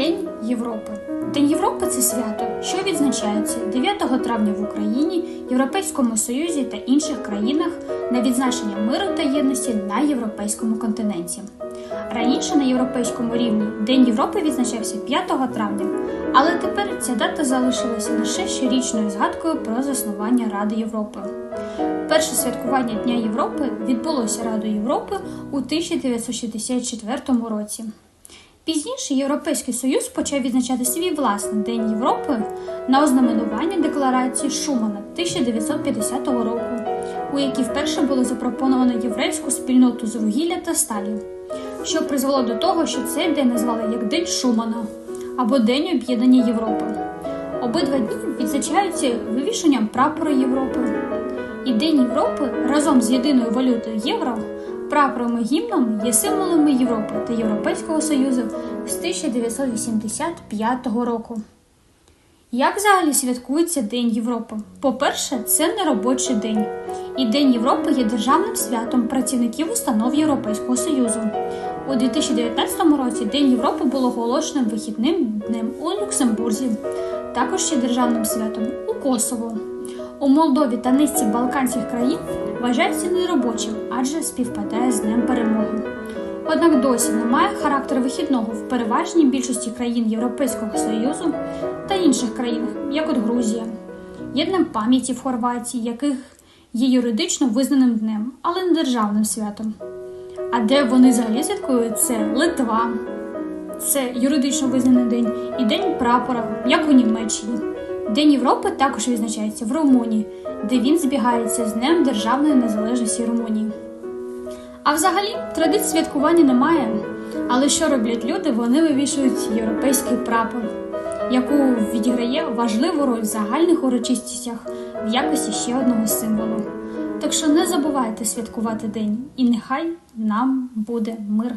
День Європи. День Європи це свято, що відзначається 9 травня в Україні, Європейському Союзі та інших країнах на відзначення миру та єдності на європейському континенті. Раніше на європейському рівні День Європи відзначався 5 травня, але тепер ця дата залишилася лише щорічною згадкою про заснування Ради Європи. Перше святкування Дня Європи відбулося Радою Європи у 1964 році. Пізніше Європейський Союз почав відзначати свій власний День Європи на ознаменування декларації Шумана 1950 року, у якій вперше було запропоновано єврейську спільноту з вугілля та сталі, що призвело до того, що цей день назвали як День Шумана або День об'єднання Європи. Обидва дні відзначаються вивішенням прапора Європи. І День Європи разом з єдиною валютою євро, прапором гімном є символами Європи та Європейського Союзу з 1985 року. Як взагалі святкується День Європи? По-перше, це не робочий день. І День Європи є державним святом працівників установ Європейського Союзу. У 2019 році День Європи було оголошеним вихідним днем у Люксембурзі, також є державним святом у Косово. У Молдові та низці Балканських країн вважається неробочим, адже співпадає з Днем Перемоги. Однак досі не має характеру вихідного в переважній більшості країн Європейського Союзу та інших країнах, як от Грузія. Є днем пам'яті в Хорватії, яких є юридично визнаним днем, але не державним святом. А де вони взагалі святкують це Литва, це юридично визнаний день, і День прапора, як у Німеччині. День Європи також відзначається в Румунії, де він збігається з Днем Державної незалежності Румунії. А взагалі традицій святкування немає. Але що роблять люди? Вони вивішують європейський прапор, яку відіграє важливу роль в загальних урочистостях в якості ще одного символу. Так що не забувайте святкувати день, і нехай нам буде мир.